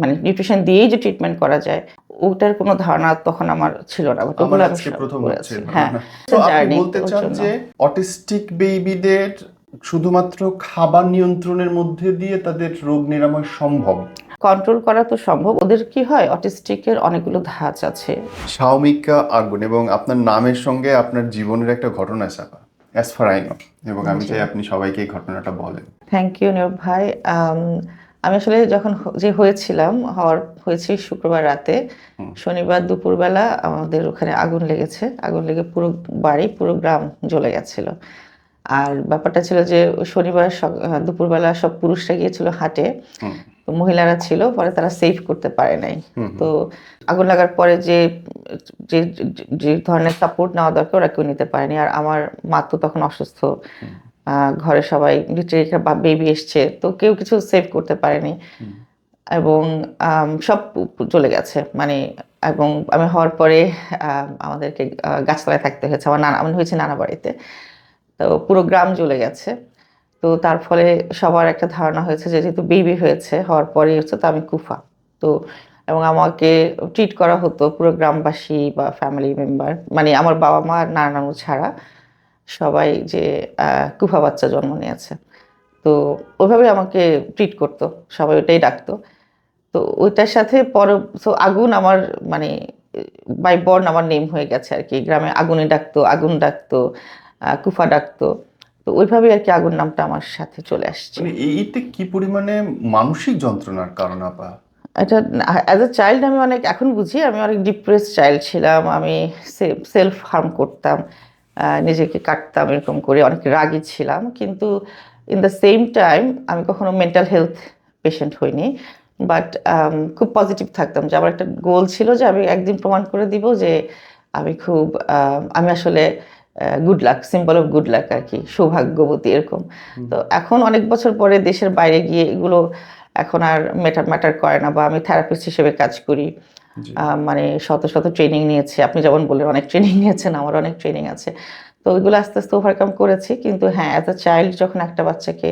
মানে নিউট্রিশন দিয়েই যে ট্রিটমেন্ট করা যায় ওটার কোনো ধারণা তখন আমার ছিল না। আমার ওগুলো আমি প্রথম হচ্ছে হ্যাঁ। আপনি বলতে চান যে অটিস্টিক বেবিদের শুধুমাত্র খাবার নিয়ন্ত্রণের মধ্যে দিয়ে তাদের রোগ নিরাময় সম্ভব? কন্ট্রোল করা তো সম্ভব। ওদের কি হয়? অটিস্টিকের অনেকগুলো ধাঁচ আছে। সাউমিকা আগুন এবং আপনার নামের সঙ্গে আপনার জীবনের একটা ঘটনা চাপা অ্যাজ ফার আই নো এবং আমি চাই আপনি সবাইকে এই ঘটনাটা বলেন। থ্যাংক ইউ নিয়োগ ভাই। আম, আসলে যখন যে হয়েছিলাম হওয়ার হয়েছি শুক্রবার রাতে। শনিবার দুপুরবেলা আমাদের ওখানে আগুন লেগেছে। আগুন লেগে পুরো বাড়ি পুরো গ্রাম জ্বলে গেছিল। আর ব্যাপারটা ছিল যে শনিবার দুপুরবেলা সব পুরুষরা গিয়েছিল হাটে। তো মহিলারা ছিল পরে তারা সেভ করতে পারে নাই। তো আগুন লাগার পরে যে যে যে- ধরনের সাপোর্ট নেওয়া দরকার ওরা কেউ নিতে পারেনি। আর আমার মা তো তখন অসুস্থ। ঘরে সবাই লিটারেলি বা বেবি এসছে তো কেউ কিছু সেভ করতে পারেনি। এবং সব চলে গেছে। মানে এবং আমি হওয়ার পরে আমাদেরকে গাছতলায় থাকতে হয়েছে। আমার নানা আমি হয়েছে নানা বাড়িতে। তো পুরো গ্রাম চলে গেছে। তো তার ফলে সবার একটা ধারণা হয়েছে যে যেহেতু বেবি হয়েছে হওয়ার পরে হচ্ছে তো আমি কুফা। তো এবং আমাকে ট্রিট করা হতো পুরো গ্রামবাসী বা ফ্যামিলি মেম্বার মানে আমার বাবা মা আর নানা ছাড়া। সবাই যে কুফা বাচ্চা জন্ম নিয়েছে। তো ওইভাবে আমাকে ট্রিট করতো সবাই ওটাই ডাকতো। তো ওইটার সাথে পর তো আগুন আমার মানে বাই বর্ন আমার নেম হয়ে গেছে আর কি। গ্রামে আগুনে ডাকতো আগুন ডাকতো কুফা ডাকতো। তো ওইভাবে আর কি আগুন নামটা আমার সাথে চলে আসছে। মানে এইটা কি পরিমাণে মানসিক যন্ত্রণার কারণ আপা? এটা অ্যাজ এ চাইল্ড আমি অনেক এখন বুঝি আমি অনেক ডিপ্রেস চাইল্ড ছিলাম। আমি সেলফ হার্ম করতাম। নিজেকে কাটতাম এরকম করে অনেক রাগী ছিলাম। কিন্তু ইন দ্য সেম টাইম আমি কখনো মেন্টাল হেলথ পেশেন্ট হইনি। বাট খুব পজিটিভ থাকতাম যে আমার একটা গোল ছিল যে আমি একদিন প্রমাণ করে দিব যে আমি খুব আমি আসলে good luck symbol of good luck আর কি সৌভাগ্যবতী এরকম। তো এখন অনেক বছর পরে দেশের বাইরে গিয়ে এগুলো এখন আর ম্যাটার ম্যাটার করে না বা আমি থেরাপিস্ট হিসেবে কাজ করি। মানে শত শত ট্রেনিং নিয়েছি। আপনি যেমন বললেন অনেক ট্রেনিং নিয়েছেন আমার অনেক ট্রেনিং আছে। তো ওইগুলো আস্তে আস্তে ওভারকাম করেছি। কিন্তু হ্যাঁ অ্যাজ আ চাইল্ড যখন একটা বাচ্চাকে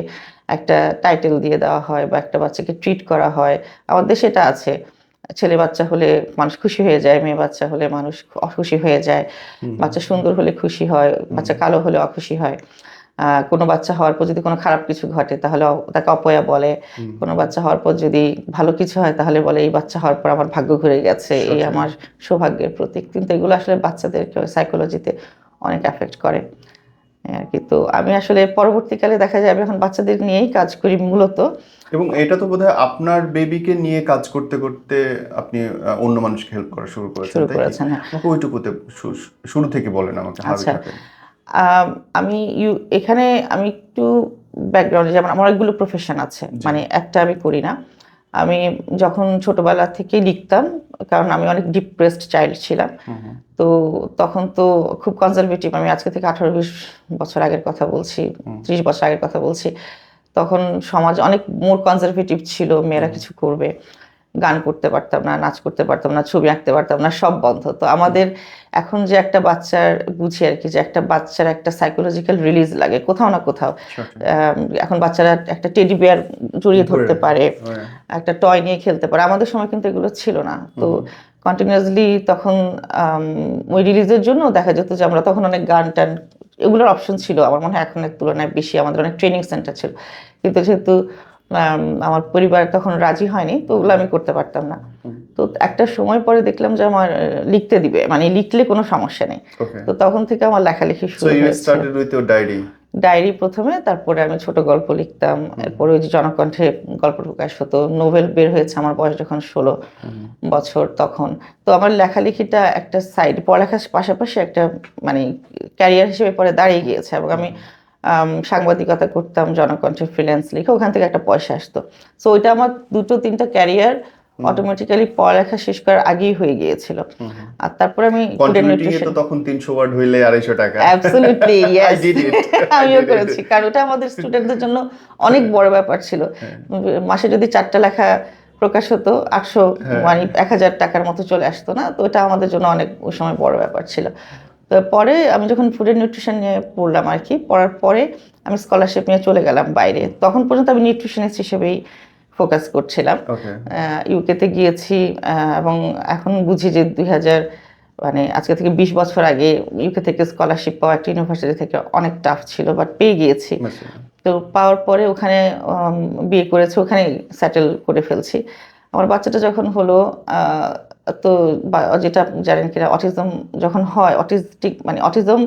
একটা টাইটেল দিয়ে দেওয়া হয় বা একটা বাচ্চাকে ট্রিট করা হয় আমার দেশে এটা আছে। ছেলে বাচ্চা হলে মানুষ খুশি হয়ে যায় মেয়ে বাচ্চা হলে মানুষ অখুশি হয়ে যায়। বাচ্চা সুন্দর হলে খুশি হয় বাচ্চা কালো হলে অখুশি হয়। কোনো বাচ্চা হওয়ার পর যদি কোনো খারাপ কিছু ঘটে তাহলে তাকে অপয়া বলে। কোনো বাচ্চা হওয়ার পর যদি ভালো কিছু হয় তাহলে বলে এই বাচ্চা হওয়ার পর আমার ভাগ্য ঘুরে গেছে এই আমার সৌভাগ্যের প্রতীক। কিন্তু এগুলো আসলে বাচ্চাদেরকে সাইকোলজিতে অনেক এফেক্ট করে। আর কি। তো আমি আসলে পরবর্তীকালে দেখা যায় আমি এখন বাচ্চাদের নিয়েই কাজ করি মূলত। এবং এটা তো বোধহয় আপনার বেবিকে নিয়ে কাজ করতে করতে আপনি অন্য মানুষকে হেল্প করা শুরু করেছেন শুরু করেছেন, হ্যাঁ। ওইটুকুতে শুরু থেকে বলেন আমাকে আচ্ছা। আমি ইউ এখানে আমি একটু ব্যাকগ্রাউন্ডে যেমন আমার অনেকগুলো প্রফেশন আছে মানে একটা আমি করি না। আমি যখন ছোটবেলা থেকে লিখতাম কারণ আমি অনেক ডিপ্রেসড চাইল্ড ছিলাম তো তখন তো খুব কনজারভেটিভ আমি আজকে থেকে আঠারো বিশ বছর আগের কথা বলছি ত্রিশ বছর আগের কথা বলছি তখন সমাজ অনেক মোর কনজারভেটিভ ছিল মেয়েরা কিছু করবে। গান করতে পারতাম না নাচ করতে পারতাম না ছবি আঁকতে পারতাম না সব বন্ধ। তো আমাদের এখন যে একটা বাচ্চার বুঝি আর কি যে একটা বাচ্চার একটা সাইকোলজিক্যাল রিলিজ লাগে কোথাও না কোথাও। এখন বাচ্চারা একটা টেডি বিয়ার জড়িয়ে ধরতে পারে হ্যাঁ। একটা টয় নিয়ে খেলতে পারে। আমাদের সময় কিন্তু এগুলো ছিল না। তো কন্টিনিউয়াসলি তখন ওই রিলিজের জন্য দেখা যেত যে আমরা তখন অনেক গান টান এগুলোর অপশন ছিল। আমার মনে হয় এখনের তুলনায় বেশি আমাদের অনেক ট্রেনিং সেন্টার ছিল। কিন্তু যেহেতু আমার পরিবার তখন রাজি হয়নি তো ওগুলো আমি করতে পারতাম না। তো একটা সময় পরে দেখলাম যে আমার লিখতে দিবে মানে লিখলে কোনো সমস্যা নেই। তো তখন থেকে আমার লেখালেখি শুরু diary. ডায়েরি প্রথমে তারপরে আমি ছোট গল্প লিখতাম এরপরে ওই যে জনকণ্ঠে গল্প প্রকাশ হতো নোভেল বের হয়েছে আমার বয়স যখন ষোলো বছর তখন। তো আমার লেখালেখিটা একটা সাইড পড়ালেখার পাশাপাশি একটা মানে ক্যারিয়ার হিসেবে পরে দাঁড়িয়ে গিয়েছে এবং আম, সাংবাদিকতা করতাম জনকণ্ঠে ফ্রিল্যান্স লিখে ওখান থেকে একটা পয়সা আসতো। সো ওইটা আমার দুটো তিনটা ক্যারিয়ার অটোমেটিক্যালি পড়ালেখা শেষ করার আগেই হয়ে গিয়েছিল। আর তারপরে আমি তখন তিনশো ওয়ার্ড হইলে আড়াইশো টাকা। অ্যাবসলিউটলি ইয়েস আমিও করেছি কারণ ওটা আমাদের স্টুডেন্টদের জন্য অনেক বড় ব্যাপার ছিল। হ্যাঁ। মাসে যদি চারটা লেখা প্রকাশ হতো আটশো হ্যাঁ। মানে এক হাজার টাকার মতো চলে আসতো না তো এটা আমাদের জন্য অনেক ওই সময় বড় ব্যাপার ছিল। তো পরে আমি যখন ফুড অ্যান্ড নিউট্রিশন নিয়ে পড়লাম আর কি পড়ার পরে আমি স্কলারশিপ নিয়ে চলে গেলাম বাইরে। তখন পর্যন্ত আমি নিউট্রিশনিস্ট হিসেবেই ফোকাস করছিলাম। ইউকেতে গিয়েছি এবং এখন বুঝি যে দুই হাজার মানে আজকে থেকে বিশ বছর আগে ইউকে থেকে স্কলারশিপ পাওয়া একটা ইউনিভার্সিটি থেকে অনেক টাফ ছিল বাট পেয়ে গিয়েছি। তো পাওয়ার পরে ওখানে বিয়ে করেছে ওখানে সেটেল করে ফেলছি। আমার বাচ্চাটা যখন হলো তো যেটা জানেন কিনা অটিজম যখন হয় অটিস্টিক মানে অটিজম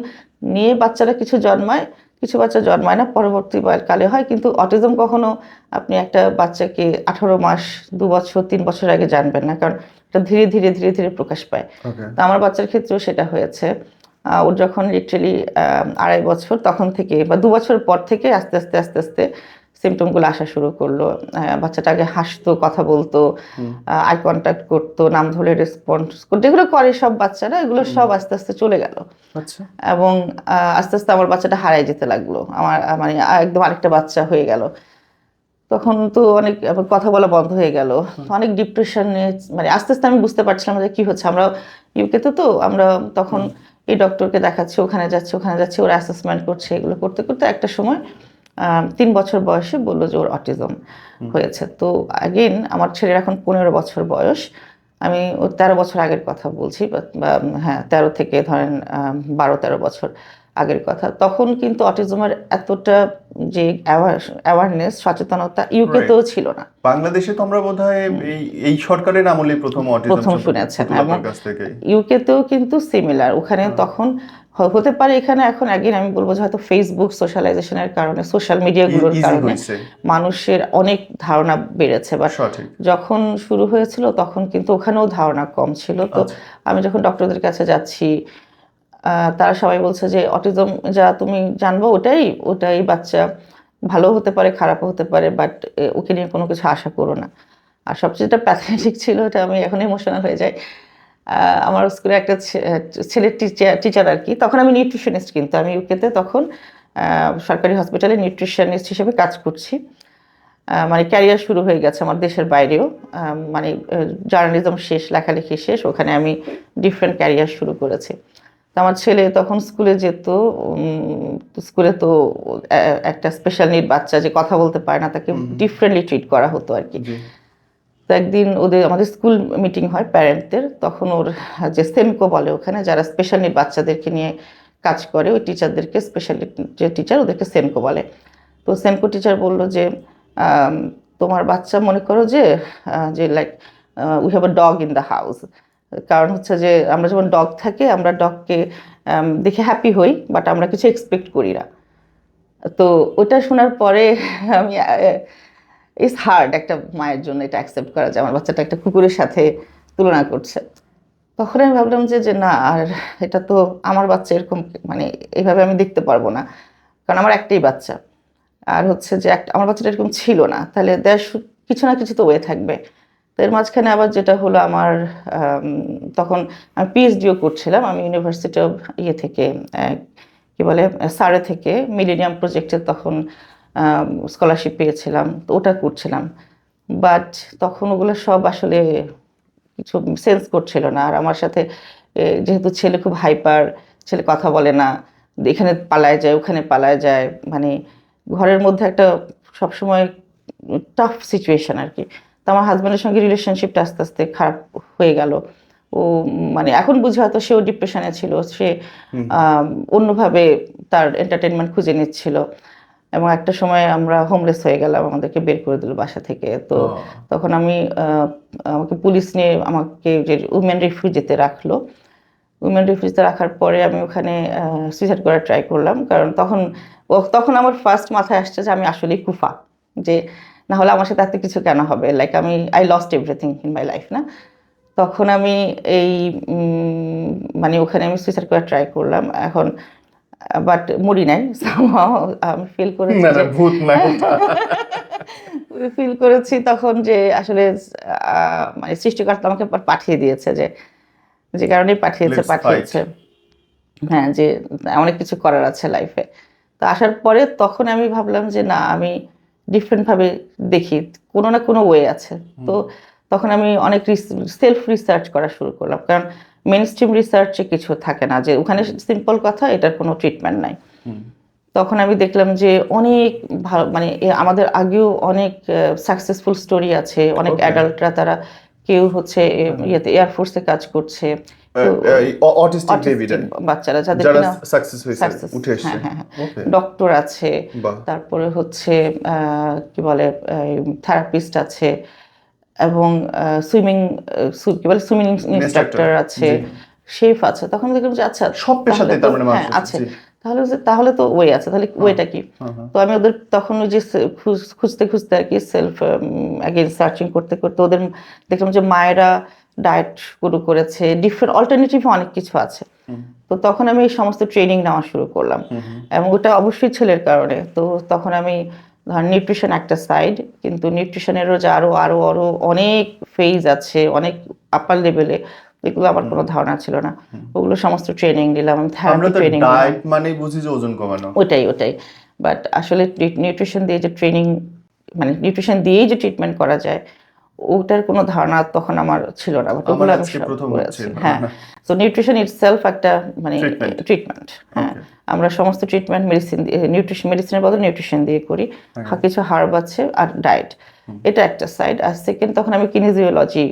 নিয়ে বাচ্চারা কিছু জন্মায় কিছু বাচ্চা জন্মায় না পরবর্তী কালে হয় কিন্তু অটিজম কখনো আপনি একটা বাচ্চাকে আঠারো মাস দু বছর তিন বছর আগে জানবেন না কারণ এটা ধীরে ধীরে ধীরে ধীরে প্রকাশ পায়। তো আমার বাচ্চার ক্ষেত্রেও সেটা হয়েছে। ওর যখন লিটারেলি আড়াই বছর তখন থেকে বা দু বছর পর থেকে আস্তে আস্তে আস্তে আস্তে সিমটমগুলো আসা শুরু করল। বাচ্চাটা আগে হাসতো কথা বলতো আই কন্ট্যাক্ট করতো নাম ধরে রেসপন্স যেগুলো করে সব বাচ্চারা এগুলো সব আস্তে আস্তে চলে গেল। আচ্ছা। এবং আস্তে আস্তে আমার বাচ্চাটা হারাই যেতে লাগল। আমার মানে একদম আরেকটা বাচ্চা হয়ে গেল। তখন তো অনেক কথা বলা বন্ধ হয়ে গেল। অনেক ডিপ্রেশনে মানে আস্তে আস্তে আমি বুঝতে পারছিলাম যে কি হচ্ছে। আমরা ইউকেতে তো আমরা তখন এই ডক্টরকে দেখাচ্ছি ওখানে যাচ্ছে ওখানে যাচ্ছে ওরা অ্যাসেসমেন্ট করছে এগুলো করতে করতে একটা সময় তিন বছর বয়সে বলল যে ওর অটিজম হয়েছে। তো আগেন আমার ছেলের এখন পনেরো বছর বয়স। আমি ও তেরো বছর আগের কথা বলছি বা- হ্যাঁ তেরো থেকে ধরেন বারো তেরো বছর। আগের কথা। তখন কিন্তু অটিজমের এতটা যে অ্যাওয়ারনেস সচেতনতা ইউকেতেও ছিল না। বাংলাদেশে তো আমরা বোধহয় এই এই সরকারের আমলে প্রথম অটিজম প্রথম শুনেছেন, এবং- কাছ থেকে কিন্তু সিমিলার ওখানে তখন হতে পারে এখানে এখন একদিন আমি বলব যে হয়তো ফেসবুক সোশ্যালাইজেশনের কারণে সোশ্যাল মিডিয়াগুলোর ইজি কারণে মানুষের অনেক ধারণা বেড়েছে। বা যখন শুরু হয়েছিল তখন কিন্তু ওখানেও ধারণা কম ছিল। তো আচ্ছা। আমি যখন ডক্টরদের কাছে যাচ্ছি তারা সবাই বলছে যে অটিজম যা তুমি জানব ওটাই ওটাই বাচ্চা ভালো হতে পারে, খারাপও হতে পারে বাট ওকে নিয়ে কোনো কিছু আশা করো না। আর সবচেয়ে যেটা প্যাথেটিক ছিল ওটা আমি এখন ইমোশনাল হয়ে যাই। আমার স্কুলে একটা ছেলের টিচার টিচার আর কি, তখন আমি নিউট্রিশনিস্ট কিন্তু, আমি ইউকেতে তখন সরকারি হসপিটালে নিউট্রিশনিস্ট হিসেবে কাজ করছি। মানে ক্যারিয়ার শুরু হয়ে গেছে আমার দেশের বাইরেও। মানে জার্নালিজম শেষ, লেখালেখি শেষ, ওখানে আমি ডিফারেন্ট ক্যারিয়ার শুরু করেছি। আমার ছেলে তখন স্কুলে যেত তো স্কুলে তো একটা স্পেশাল নিড বাচ্চা যে কথা বলতে পারে না তাকে ডিফারেন্টলি ট্রিট করা হতো আর কি। তো একদিন ওদের আমাদের স্কুল মিটিং হয় প্যারেন্টদের তখন ওর যে সেমকো বলে ওখানে যারা স্পেশাল নিড বাচ্চাদেরকে নিয়ে কাজ করে ওই টিচারদেরকে স্পেশাল যে টিচার ওদেরকে সেমকো বলে। তো সেমকো টিচার বলল যে তোমার বাচ্চা মনে করো যে যে like we have a dog in the house কারণ হচ্ছে যে আমরা যখন ডগ থাকে, আমরা ডগকে দেখে হ্যাপি হই বাট আমরা কিছু এক্সপেক্ট করি না। তো ওটা শোনার পরে আমি ইটস হার্ড একটা মায়ের জন্য এটা অ্যাকসেপ্ট করা যায় আমার বাচ্চাটা একটা কুকুরের সাথে তুলনা করছে। তখন আমি ভাবলাম যে যে না, আর এটা তো আমার বাচ্চা এরকম মানে এইভাবে আমি দেখতে পারব না, কারণ আমার একটাই বাচ্চা। আর হচ্ছে যে একটা, আমার বাচ্চাটা এরকম ছিল না, তাহলে দেশ কিছু না কিছু তো ওয়ে থাকবে। তো এর মাঝখানে আবার যেটা হলো আমার তখন আমি পিএইচডিও করছিলাম। আমি ইউনিভার্সিটি অফ ইয়ে থেকে কি বলে সারে থেকে মিলেনিয়াম প্রজেক্টে তখন স্কলারশিপ পেয়েছিলাম। তো ওটা করছিলাম। বাট তখন ওগুলো সব আসলে কিছু সেন্স করছিল না। আর আমার সাথে যেহেতু ছেলে খুব হাইপার ছেলে কথা বলে না, এখানে পালায় যায়, ওখানে পালায় যায় মানে ঘরের মধ্যে একটা সবসময় টাফ সিচুয়েশন আর কি। তো আমার হাজব্যান্ডের সঙ্গে রিলেশনশিপটা আস্তে আস্তে খারাপ হয়ে গেল। ও মানে এখন বুঝে হয়তো সেও ডিপ্রেশনে ছিল সে অন্যভাবে তার এন্টারটেনমেন্ট খুঁজে নিচ্ছিল। এবং একটা সময় আমরা হোমলেস হয়ে গেলাম আমাদেরকে বের করে দিল বাসা থেকে। তো তখন আমি আমাকে পুলিশ নিয়ে আমাকে যে উমেন রিফিউজিতে রাখল। উমেন রিফিউজিতে রাখার পরে আমি ওখানে সুইসাইড করার ট্রাই করলাম। কারণ তখন তখন আমার ফার্স্ট মাথায় আসছে যে আমি আসলেই কুফা। যে না হলে আমার সাথে এত কিছু কেন হবে? লাইক আমি I lost everything in my life না? তখন আমি এই মানে ওখানে আমি সুইসাইড করার ট্রাই করলাম। এখন বাট মরি নাই। আমি ফিল করেছি যে ভূত না। ফিল করেছি তখন যে আসলে মানে সৃষ্টিকর্তা আমাকে পাঠিয়ে দিয়েছে যে যে কারণেই পাঠিয়েছে পাঠিয়েছে। হ্যাঁ যে অনেক কিছু করার আছে লাইফে তো আসার পরে তখন আমি ভাবলাম যে না আমি ডিফারেন্ট ভাবে দেখি কোনো না কোনো ওয়ে আছে। তো তখন আমি অনেক সেলফ রিসার্চ করা শুরু করলাম। কারণ মেন স্ট্রিম রিসার্চে কিছু থাকে না যে ওখানে সিম্পল কথা এটার কোনো ট্রিটমেন্ট নাই। তখন আমি দেখলাম যে অনেক ভালো মানে আমাদের আগেও অনেক সাকসেসফুল স্টোরি আছে। অনেক অ্যাডাল্টরা তারা কেউ হচ্ছে ইয়েতে এয়ারফোর্সে কাজ করছে। অটিস্টিক বাচ্চারা যাদের যারা সাকসেস হয়েছে উঠে এসেছে। হ্যাঁ, হ্যাঁ, ওকে ডক্টর আছে তারপরে হচ্ছে কি বলে থেরাপিস্ট আছে এবং সুইমিং কি বলে সুইমিং ইনস্ট্রাক্টর আছে শেফ আছে। তখন দেখলাম যে আচ্ছা সব পেশাতে তাহলে তার তো- মানে হ্যাঁ, আছে। তাহলে যে- তাহলে তো ওয়ে আছে তাহলে ওয়েটা কি? হ্যাঁ, হ্যাঁ। তো আমি ওদের তখন ওই যে খুঁজতে খুঁজতে আর কি সেলফ অ্যাগেন সার্চিং করতে করতে ওদের দেখলাম যে মায়েরা ডায়েট শুরু করেছে ডিফারেন্ট অল্টারনেটিভ অনেক কিছু আছে। তো তখন আমি এই সমস্ত ট্রেনিং নেওয়া শুরু করলাম। এবং ওটা অবশ্যই ছেলের কারণে। তো তখন আমি ধর নিউট্রিশন একটা সাইড কিন্তু নিউট্রিশনেরও যে আরও আরও আরও অনেক ফেজ আছে অনেক আপার লেভেলে এগুলো আমার কোনো ধারণা ছিল না। ওগুলো সমস্ত ট্রেনিং নিলাম থেরাপি ট্রেনিং ডায়েট মানে বুঝি যে ওজন কমানো। ওটাই ওটাই। বাট আসলে নিউট্রিশন দিয়ে যে ট্রেনিং মানে নিউট্রিশন দিয়েই যে ট্রিটমেন্ট করা যায় ওটার কোনো ধারণা তখন আমার ছিল না বাট ওগুলো আমি হ্যাঁ সো নিউট্রিশন ইটসেলফ একটা মানে ট্রিটমেন্ট হ্যাঁ। আমরা সমস্ত ট্রিটমেন্ট মেডিসিন নিউট্রিশন মেডিসিনের বদলে নিউট্রিশন দিয়ে করি। কিছু হার্ব আছে আর ডায়েট এটা একটা সাইড আর সেকেন্ড তখন আমি কিনেজিওলজি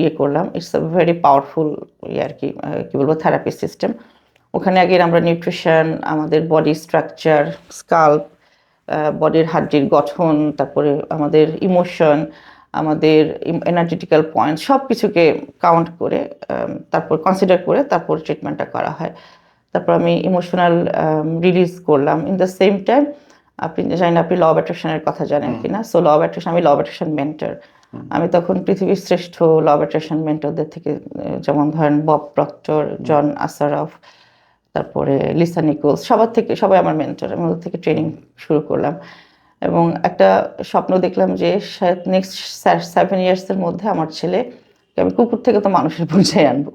ইয়ে করলাম। ইটস আ ভেরি পাওয়ারফুল ইয়ে আর কি কি বলব থেরাপি সিস্টেম ওখানে আগে আমরা নিউট্রিশন আমাদের বডি স্ট্রাকচার স্কাল্প বডির হাড্ডির গঠন তারপরে আমাদের ইমোশন আমাদের এনার্জেটিক্যাল পয়েন্ট সব কিছুকে কাউন্ট করে তারপর কনসিডার করে তারপর ট্রিটমেন্টটা করা হয়। তারপর আমি ইমোশনাল রিলিজ করলাম। ইন দ্য সেম টাইম আপনি জানেন আপনি ল অফ অ্যাট্রাকশনের কথা জানেন কিনা? সো ল অফ অ্যাট্রাকশন আমি ল অফ অ্যাট্রাকশন মেন্টর আমি তখন পৃথিবীর শ্রেষ্ঠ ল অফ অ্যাট্রাকশন মেন্টরদের থেকে যেমন ধরেন বব প্রক্টর জন আসারফ তারপরে লিসা নিকোলস সবার থেকে সবাই আমার মেন্টর আমি ওদের থেকে ট্রেনিং শুরু করলাম। এবং একটা স্বপ্ন দেখলাম যে নেক্সট সেভেন ইয়ার্সের মধ্যে আমার ছেলে আমি কুকুর থেকে তো মানুষের পরিচয় আনব।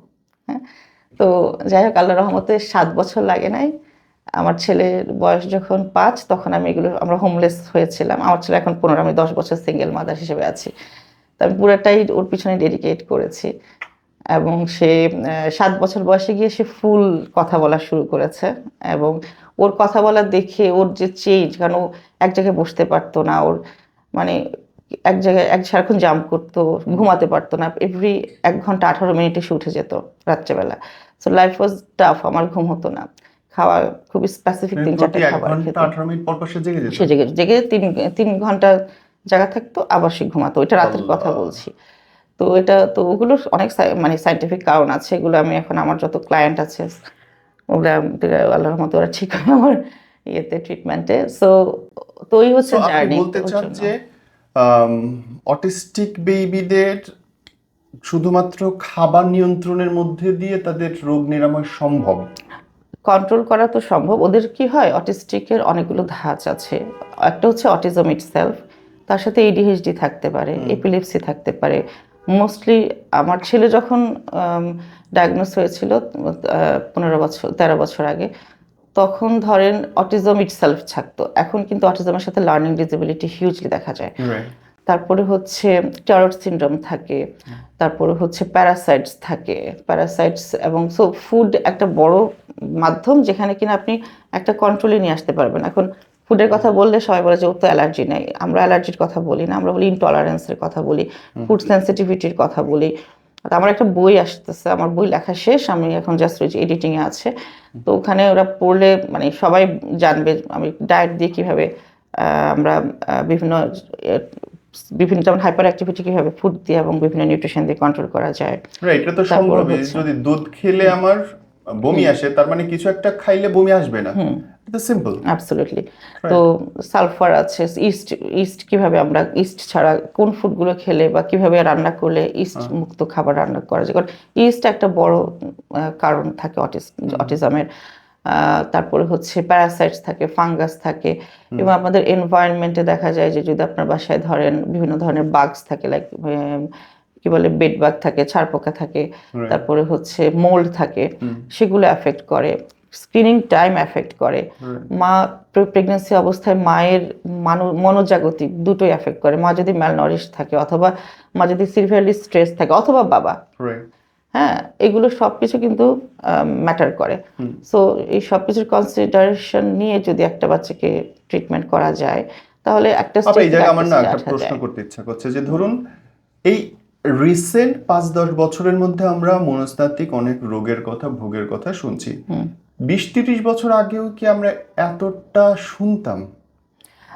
হ্যাঁ? তো যাই হোক আল্লাহ রহমতে সাত বছর লাগে নাই। আমার ছেলের বয়স যখন পাঁচ, তখন আমি এগুলো আমরা হোমলেস হয়েছিলাম। আমার ছেলে এখন পনেরো, আমি দশ বছর সিঙ্গেল মাদার হিসেবে আছি। তো আমি পুরোটাই ওর পিছনে ডেডিকেট করেছি। এবং সে সাত বছর বয়সে গিয়ে সে ফুল কথা বলা শুরু করেছে এবং ওর কথা বলা দেখে ওর যে চেঞ্জ কারণ ও এক জায়গায় বসতে পারতো না ওর মানে এক জায়গায় এক সারাক্ষণ জাম্প করতো ঘুমাতে পারতো না এভরি এক ঘণ্টা আঠারো মিনিটে সে উঠে যেত রাত্রেবেলা। সো লাইফ ওয়াজ টাফ আমার ঘুম হতো না। খাওয়া খুবই স্পেসিফিক তিন চারটে খাবার ঘণ্টা আঠারো মিনিট পর পর সে জেগে যেত? সে জেগে তিন তিন ঘণ্টা জায়গা থাকতো আবার সে ঘুমাতো এটা রাতের কথা বলছি। তো এটা তো ওগুলোর অনেক মানে সাইন্টিফিক কারণ আছে এগুলো আমি এখন আমার যত ক্লায়েন্ট আছে ওগুলো আল্লাহর মতো ওরা ঠিক হয় আমার ইয়েতে ট্রিটমেন্টে সো তো এই হচ্ছে জার্নি বলতে চান যে অটিস্টিক বেবিদের শুধুমাত্র খাবার নিয়ন্ত্রণের মধ্যে দিয়ে তাদের রোগ নিরাময় সম্ভব? কন্ট্রোল করা তো সম্ভব। ওদের কি হয় অটিস্টিকের অনেকগুলো ধাঁচ আছে। একটা হচ্ছে অটিজম ইটসেলফ তার সাথে এডিএইচডি থাকতে পারে এপিলেপসি থাকতে পারে মোস্টলি আমার ছেলে যখন ডায়াগনোস হয়েছিল পনেরো বছর তেরো বছর আগে তখন ধরেন অটিজম ইটসেলফ থাকতো এখন কিন্তু অটিজমের সাথে লার্নিং ডিসেবিলিটি হিউজলি দেখা যায়। তারপরে হচ্ছে টারট সিনড্রোম থাকে তারপরে হচ্ছে প্যারাসাইটস থাকে। প্যারাসাইটস এবং সো ফুড একটা বড় মাধ্যম যেখানে কিনা আপনি একটা কন্ট্রোলে নিয়ে আসতে পারবেন। এখন ফুডের কথা বললে সবাই বলে যে ওর তো অ্যালার্জি নেই। আমরা অ্যালার্জির কথা বলি না আমরা বলি ইনটলারেন্সের কথা বলি ফুড সেন্সিটিভিটির কথা বলি। আমার একটা বই আসতেছে আমার বই লেখা শেষ আমি এখন জাস্ট ওই এডিটিং এ আছে। তো ওখানে ওরা পড়লে মানে সবাই জানবে আমি ডায়েট দিয়ে কীভাবে আমরা বিভিন্ন বিভিন্ন যেমন হাইপার অ্যাক্টিভিটি কীভাবে ফুড দিয়ে এবং বিভিন্ন নিউট্রিশন দিয়ে কন্ট্রোল করা যায়। রাইট এটা তো হচ্ছে- যদি দুধ খেলে আমার বমি আসে তার মানে কিছু একটা খাইলে বমি আসবে না। সিম্পল অ্যাবসলিউটলি তো সালফার আছে ইস্ট ইস্ট কীভাবে আমরা ইস্ট ছাড়া কোন ফুডগুলো খেলে বা কীভাবে রান্না করলে ইস্ট মুক্ত খাবার রান্না করা যায়? কারণ ইস্ট একটা বড় কারণ থাকে অটিজমের তারপরে হচ্ছে প্যারাসাইটস থাকে ফাঙ্গাস থাকে এবং আমাদের এনভায়রনমেন্টে দেখা যায় যে যদি আপনার বাসায় ধরেন বিভিন্ন ধরনের বাগস থাকে লাইক কি বলে বেড বাগ থাকে ছারপোকা থাকে তারপরে হচ্ছে মোল্ড থাকে সেগুলো অ্যাফেক্ট করে। স্ক্রিনিং টাইম এফেক্ট করে। মা প্রেগনেন্সি অবস্থায় মায়ের মনোজাগতিক দুটোই এফেক্ট করে। মা যদি ম্যালনরিশ থাকে অথবা মা যদি সিভিয়ারলি স্ট্রেস থাকে অথবা বাবা। হ্যাঁ এগুলো সবকিছু কিন্তু ম্যাটার করে। সো এই সব কিছুর কনসিডারেশন নিয়ে যদি একটা বাচ্চাকে ট্রিটমেন্ট করা যায় তাহলে একটা এই জায়গায় আমার না একটা প্রশ্ন করতে ইচ্ছা করছে যে ধরুন এই রিসেন্ট পাঁচ দশ বছরের মধ্যে আমরা মনস্তাত্ত্বিক অনেক রোগের কথা ভোগের কথা শুনছি। বিশ তিরিশ বছর আগেও কি আমরা এতটা শুনতাম?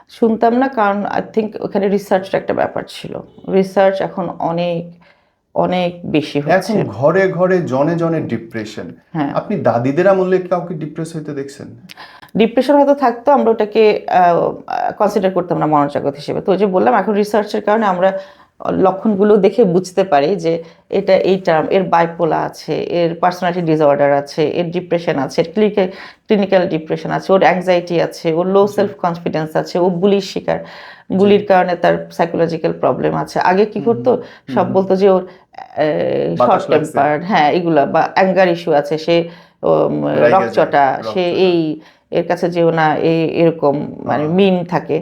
শুনতাম না কারণ আই থিঙ্ক ওখানে রিসার্চের একটা ব্যাপার ছিল। রিসার্চ এখন অনেক অনেক বেশি এখন হচ্ছে ঘরে ঘরে জনে জনে ডিপ্রেশন হ্যাঁ। আপনি দাদিদের আমলে কাউকে ডিপ্রেস হইতে দেখছেন? ডিপ্রেশন হয়তো থাকতো আমরা ওটাকে কনসিডার করতাম না মনোজগৎ হিসেবে। তো যে বললাম এখন রিসার্চের কারণে আমরা লক্ষণগুলো দেখে বুঝতে পারি যে এটা এই টার্ম এর বাইপোলা আছে এর পার্সোনালিটি ডিসঅর্ডার আছে এর ডিপ্রেশন আছে ক্লিনিক্যাল ডিপ্রেশন আছে ওর অ্যাংজাইটি আছে ওর লো সেলফ কনফিডেন্স আছে ও বুলির শিকার। বুলির কারণে তার সাইকোলজিক্যাল প্রবলেম আছে। আগে কি করতো? সব বলতো যে ওর শর্ট টেম্পার হ্যাঁ এগুলা বা অ্যাঙ্গার ইস্যু আছে সে রকচটা সে এই এর কাছে যেও না এই এরকম মানে মিন থাকে।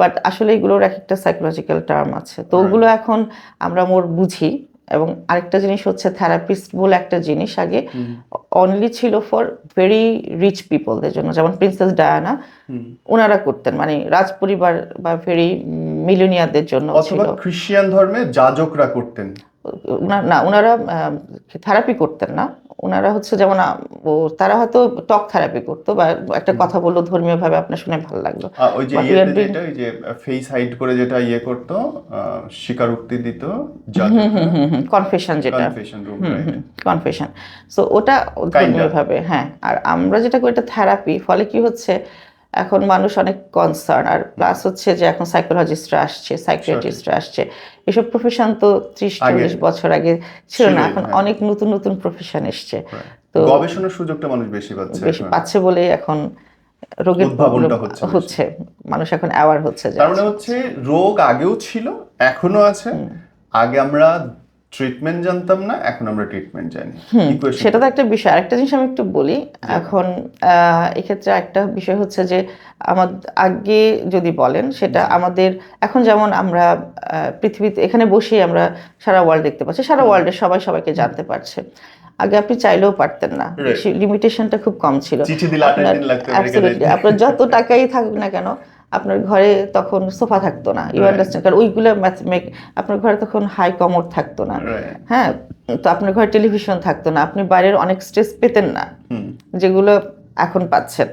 বাট আসলে এগুলোর এক একটা সাইকোলজিক্যাল টার্ম আছে। তো ওগুলো এখন আমরা মোর বুঝি এবং আরেকটা জিনিস হচ্ছে থেরাপিস্ট বলে একটা জিনিস আগে। অনলি ছিল ফর ভেরি রিচ পিপলদের জন্য। যেমন প্রিন্সেস ডায়ানা ওনারা করতেন। মানে রাজ পরিবার বা ভেরি মিলিনিয়ারদের জন্য ছিল। অথবা খ্রিস্টান ধর্মে যাজকরা করতেন। না ওনারা থেরাপি করতেন না। ওনারা হচ্ছে যেমন ও তারা হয়তো টক থেরাপি করতো বা একটা কথা বলল ধর্মীয় ভাবে আপনার শুনে ভালো লাগল। ওই যে ওই যে ফেস হাইড করে যেটা ইয়ে করতো স্বীকারোক্তি দিত কনফেশন যেটা। কনফেশন সো ওটা ধর্মীয় ভাবে হ্যাঁ। আর আমরা যেটা করি এটা থেরাপি ফলে কি হচ্ছে এখন মানুষ অনেক কনসার্ন আর প্লাস হচ্ছে যে এখন সাইকোলজিস্টরা আসছে সাইকিয়াট্রিস্টরা আসছে। এসব প্রফেশন তো ত্রিশ চল্লিশ বছর আগে ছিল না এখন হ্যাঁ। অনেক নতুন নতুন প্রফেশন এসছে। তো গবেষণার সুযোগটা মানুষ বেশি পাচ্ছে। বেশি পাচ্ছে বলে এখন রোগের হচ্ছে মানুষ এখন অ্যাওয়ার হচ্ছে তার মানে হচ্ছে রোগ আগেও ছিল এখনও আছে। আগে আমরা ট্রিটমেন্ট জানতাম না এখন আমরা ট্রিটমেন্ট জানি। সেটা তো একটা বিষয়। আরেকটা জিনিস আমি একটু বলি এখন এক্ষেত্রে একটা বিষয় হচ্ছে যে আমার আগে যদি বলেন সেটা আমাদের এখন যেমন আমরা পৃথিবীতে এখানে বসেই আমরা সারা ওয়ার্ল্ড দেখতে পাচ্ছি। সারা ওয়ার্ল্ডে সবাই সবাইকে জানতে পারছে। আগে আপনি চাইলেও পারতেন না. লিমিটেশনটা খুব কম ছিল। আপনার যত টাকাই থাকুক না কেন আপনার ঘরে তখন সোফা থাকতো না ইউ. আন্ডারস্ট্যান্ড কারণ ওইগুলো ম্যাথমেক আপনার ঘরে তখন হাই কমোড থাকতো না। হ্যাঁ তো আপনার ঘরে টেলিভিশন থাকতো না আপনি বাইরের অনেক স্ট্রেস পেতেন না যেগুলো এখন পাচ্ছেন।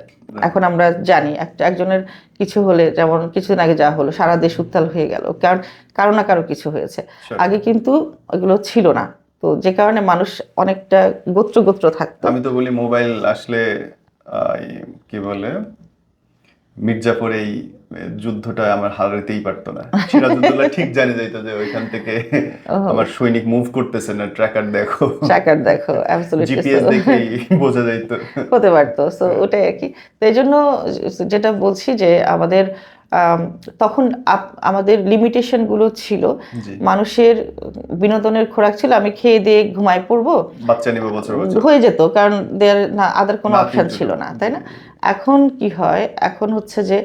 এখন আমরা জানি একটা একজনের কিছু হলে যেমন কিছুদিন আগে যা হলো সারা দেশ উত্তাল হয়ে গেল। কারণ কারও না কারও কিছু হয়েছে। আগে কিন্তু ওগুলো ছিল না। তো যে কারণে মানুষ অনেকটা গোত্র গোত্র থাকতো। আমি তো বলি মোবাইল আসলে কি বলে মির্জাপুর এই যুদ্ধটা আমার হারাতেই পারতো না। সিরাজউদ্দৌলা ঠিক জানে যাইতো যে ওইখান থেকে আমার সৈনিক মুভ করতেছে না ট্র্যাকার দেখো। ট্র্যাকার দেখো অ্যাবসলিউটলি জিপিএস দেখেই বোঝা যাইতো। হতে পারতো। সো ওটাই আর কি। তো এই জন্য যেটা বলছি যে আমাদের আম, তখন আমাদের লিমিটেশনগুলো ছিল। মানুষের বিনোদনের খোরাক ছিল। আমি খেয়ে দিয়ে ঘুমায় পড়ব। বাচ্চা নিব বছর বছর। হয়ে যেত কারণ দেয়ার না আদার কোনো অপশন ছিল না তাই না? এখন কি হয়? এখন হচ্ছে যে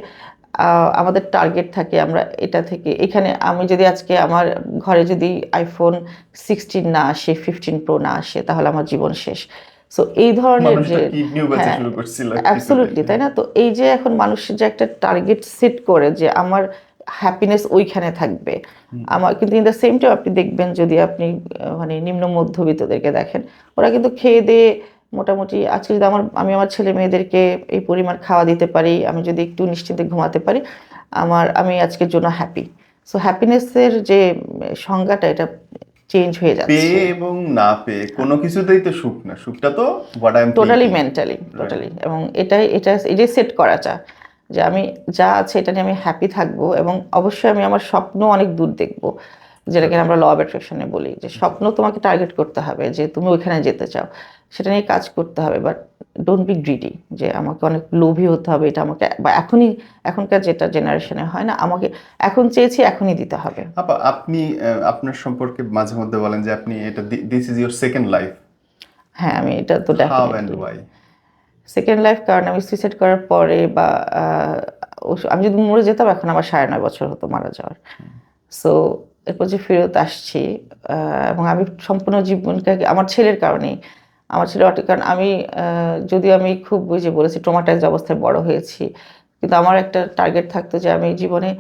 আমাদের টার্গেট থাকে আমরা এটা থেকে। এখানে আমি যদি আজকে আমার ঘরে যদি আইফোন সিক্সটিন না আসে ফিফটিন প্রো না আসে তাহলে আমার জীবন শেষ। সো এই ধরনের যে হ্যাঁ, অ্যাবসলুটলি তাই না? তো এই যে এখন মানুষের যে একটা টার্গেট সেট করে যে আমার হ্যাপিনেস ওইখানে থাকবে। আমার কিন্তু ইন দ্য সেম টাইম আপনি দেখবেন যদি আপনি মানে নিম্ন মধ্যবিত্তদেরকে দেখেন ওরা কিন্তু খেয়ে দিয়ে মোটামুটি আজকে যদি আমার আমি আমার ছেলে মেয়েদেরকে এই পরিমাণ খাওয়া দিতে পারি আমি যদি একটু নিশ্চিন্তে ঘুমাতে পারি আমার আমি আজকের জন্য হ্যাপি সো হ্যাপিনেসের যে সংজ্ঞাটা এটা চেঞ্জ হয়ে যাচ্ছে। পেয়ে এবং না পেয়ে কোনো কিছুতেই তো সুখ না। সুখটা তো what I am totally mentally totally এবং এটাই এটা যে সেট করাটা যে আমি যা আছে এটা নিয়ে আমি হ্যাপি থাকব এবং অবশ্যই আমি আমার স্বপ্ন অনেক দূর দেখব। যেটাকে আমরা ল অফ অ্যাট্রাকশনে বলি যে স্বপ্ন তোমাকে টার্গেট করতে হবে যে তুমি ওইখানে যেতে চাও। সেটা নিয়ে কাজ করতে হবে বাট ডোন্ট বি গ্রিডি যে আমাকে অনেক লোভী হতে হবে এটা আমাকে বা এখনই এখনকার যেটা জেনারেশনে হয় না আমাকে এখন চেয়েছি এখনই দিতে হবে। আপা আপনি আপনার সম্পর্কে মাঝে মধ্যে বলেন যে আপনি এটা this is your second life হ্যাঁ আমি এটা তো how and why second life কারণ আমি সুইসাইড করার পরে বা আমি যদি মরে যেতাম এখন আমার সাড়ে নয় বছর হতো মারা যাওয়ার। সো এরপর যে ফেরত আসছি এবং আমি সম্পূর্ণ জীবনকে আমার ছেলের কারণেই আমার ছেলে অটি, কারণ আমি যদিও আমি খুব ওই যে বলেছি ট্রমাটাইজ অবস্থায় বড় হয়েছি, কিন্তু আমার একটা টার্গেট থাকতো যে আমি জীবনে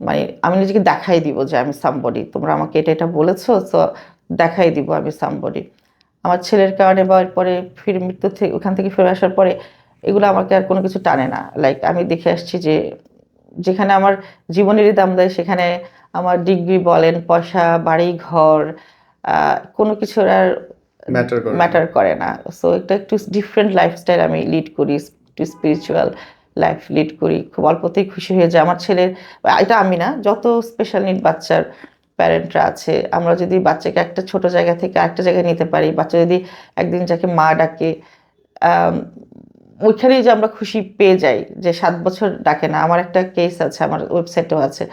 মানে আমি নিজেকে দেখাই দিব যে আমি সামবডি তোমরা আমাকে এটা এটা বলেছ তো দেখাই দিব আমি সামবডি আমার ছেলের কারণে বা এরপরে ফির মৃত্যু থেকে ওখান থেকে ফিরে আসার পরে এগুলো আমাকে আর কোনো কিছু টানে না। লাইক আমি দেখে আসছি যে যেখানে আমার জীবনেরই দাম দেয়, সেখানে আমার ডিগ্রি বলেন, পয়সা, বাড়ি, ঘর কোনো কিছুর আর ম্যাটার করে না। সো এটা একটু ডিফারেন্ট লাইফস্টাইল আমি লিড করি একটু স্পিরিচুয়াল লাইফ লিড করি। খুব অল্পতেই খুশি হয়ে যায় আমার ছেলের এটা আমি না যত স্পেশাল নিড বাচ্চার প্যারেন্টরা আছে আমরা যদি বাচ্চাকে একটা ছোট জায়গা থেকে আরেকটা জায়গায় নিতে পারি বাচ্চা যদি একদিন যাকে মা ডাকে ওইখানেই যে আমরা খুশি পেয়ে যাই যে সাত বছর ডাকে না। আমার একটা কেস আছে, আমার ওয়েবসাইটেও আছে।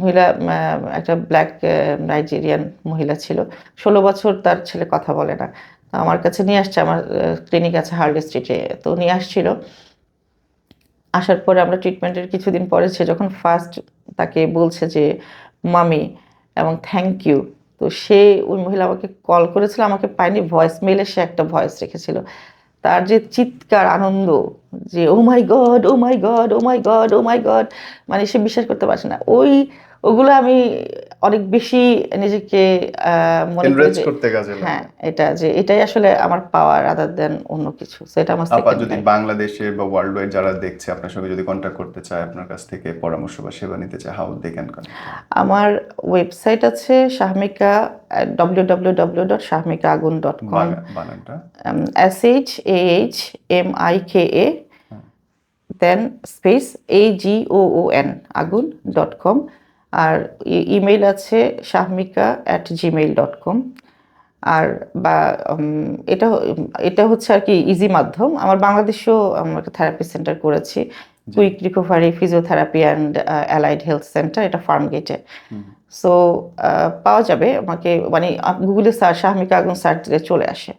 মহিলা একটা ব্ল্যাক নাইজেরিয়ান মহিলা ছিল। ষোলো বছর তার ছেলে কথা বলে না। আমার কাছে নিয়ে আসছে, আমার ক্লিনিক আছে হার্ড স্ট্রিটে তো নিয়ে আসছিল। আসার পরে আমরা ট্রিটমেন্টের কিছুদিন পরে সে যখন ফার্স্ট তাকে বলছে যে, মামি, এবং থ্যাংক ইউ তো সে, ওই মহিলা আমাকে কল করেছিল, আমাকে পায়নি ভয়েস মেলে সে একটা ভয়েস রেখেছিল। তার যে চিৎকার, আনন্দ, যে ও my god oh my god oh my god oh my god মানে সে বিশ্বাস করতে পারছে না। ওই ওগুলো আমি অনেক বেশি নিজেকে মনে করি করতে কাজে হ্যাঁ এটা যে এটাই আসলে আমার পাওয়ার আদার দেন অন্য কিছু। এটা আমার আপা যদি বাংলাদেশে বা ওয়ার্ল্ড ওয়াইড যারা দেখছে আপনার সঙ্গে যদি কন্ট্যাক্ট করতে চায় আপনার কাছ থেকে পরামর্শ বা সেবা নিতে চায় হাউ দে ক্যান আমার ওয়েবসাইট আছে Shahmika W W W dot Shahmika Agoon dot com S H A H M I K A then space A G O O N Agoon dot com R email আছে Shahmika at Gmail dot com আর বা এটা এটা হচ্ছে আর কি easy মাধ্যম। আমার বাংলাদেশেও আমার একটা থেরাপি সেন্টার করেছি। Quick recovery physiotherapy and allied health centre এটা ফার্ম গেটে সো পাওয়া যাবে। আমাকে মানে গুগলে সার্চ শাহমিকা আগুন সার্চ দিলে চলে আসে।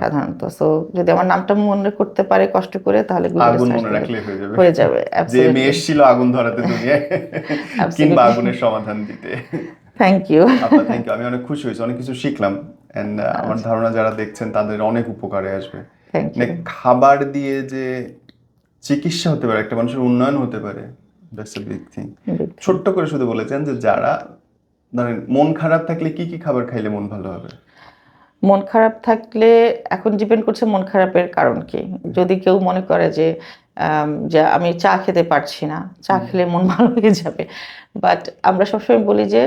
সাধারণত। সো যদি আমার নামটা মনে করতে পারে কষ্ট করে তাহলে আগুন মনে রাখলে হয়ে যাবে। হয়ে যাবে যে মেয়ে এসেছিল আগুন ধরাতে দুনিয়ায় কিংবা আগুনের সমাধান দিতে। থ্যাংক ইউ আপনার থ্যাংক ইউ আমি অনেক খুশি হয়েছি অনেক কিছু শিখলাম। এন্ড আমার ধারণা যারা দেখছেন তাদের অনেক উপকারে আসবে। মানে খাবার দিয়ে যে চিকিৎসা হতে পারে একটা মানুষের উন্নয়ন হতে পারে দ্যাটস এ বিগ থিং ছোট্ট করে শুধু বলেছেন যে যারা ধরেন মন খারাপ থাকলে কি কি খাবার খাইলে মন ভালো হবে? মন খারাপ থাকলে এখন ডিপেন্ড করছে মন খারাপের কারণ কি? যদি কেউ মনে করে যে যে আমি চা খেতে পারছি না চা খেলে মন ভালো হয়ে যাবে। বাট আমরা সবসময় বলি যে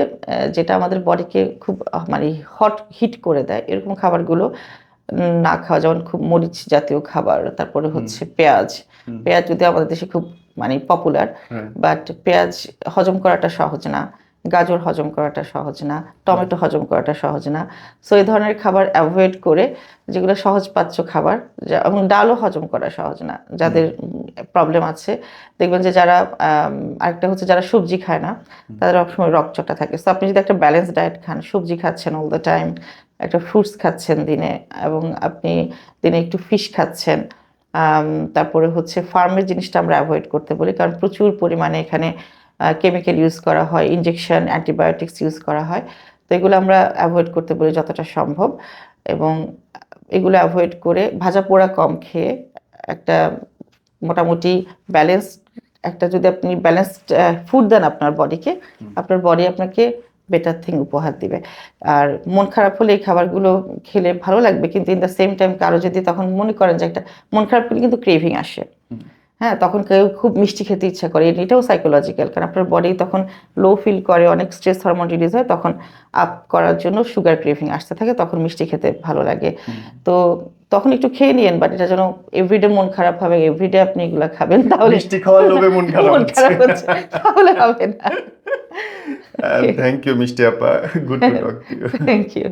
যেটা আমাদের বডিকে খুব মানে হট হিট করে দেয় এরকম খাবারগুলো না খাওয়া যেমন খুব মরিচ জাতীয় খাবার তারপরে হচ্ছে পেঁয়াজ। পেঁয়াজ যদি আমাদের দেশে খুব মানে পপুলার হ্যাঁ। বাট পেঁয়াজ হজম করাটা সহজ না। গাজর হজম করাটা সহজ না টমেটো হজম করাটা সহজ না। সো এই ধরনের খাবার অ্যাভয়েড করে যেগুলো সহজ সহজপাচ্য খাবার এবং ডালও হজম করা সহজ না যাদের প্রবলেম আছে। দেখবেন যে যারা আরেকটা হচ্ছে যারা সবজি খায় না তাদের সবসময় রক্তচটা থাকে। সো আপনি যদি একটা ব্যালেন্স ডায়েট খান সবজি খাচ্ছেন অল দ্য টাইম একটা ফ্রুটস খাচ্ছেন দিনে এবং আপনি দিনে একটু ফিশ খাচ্ছেন তারপরে হচ্ছে ফার্মের জিনিসটা আমরা অ্যাভয়েড করতে বলি কারণ প্রচুর পরিমাণে এখানে কেমিক্যাল ইউজ করা হয় ইনজেকশন অ্যান্টিবায়োটিক্স ইউজ করা হয়। তো এগুলো আমরা অ্যাভয়েড করতে বলি যতটা সম্ভব এবং এগুলো অ্যাভয়েড করে ভাজা পোড়া কম খেয়ে একটা মোটামুটি ব্যালেন্স একটা যদি আপনি ব্যালেন্সড ফুড দেন আপনার বডিকে আপনার বডি আপনাকে বেটার থিং উপহার দিবে। আর মন খারাপ হলে এই খাবারগুলো খেলে ভালো লাগবে কিন্তু ইন দ্য সেম টাইম কারও যদি তখন মনে করেন যে একটা মন খারাপ করলে কিন্তু ক্রেভিং আসে। হ্যাঁ তখন কেউ খুব মিষ্টি খেতে ইচ্ছা করে। এটাও সাইকোলজিক্যাল কারণ আপনার বডি তখন লো ফিল করে অনেক স্ট্রেস হরমোন রিলিজ হয় তখন আপ করার জন্য সুগার ক্রেভিং আসতে থাকে তখন মিষ্টি খেতে ভালো লাগে। তো তখন একটু খেয়ে নিয়েন বাট এটা যেন এভরিডে মন খারাপ হবে এভরিডে আপনি এগুলো খাবেন তাহলে মিষ্টি খাওয়ার লোভে মন খারাপ মন খারাপ হচ্ছে তাহলে হবে না। থ্যাংক ইউ মিষ্টি আপা। Good to talk to you thank you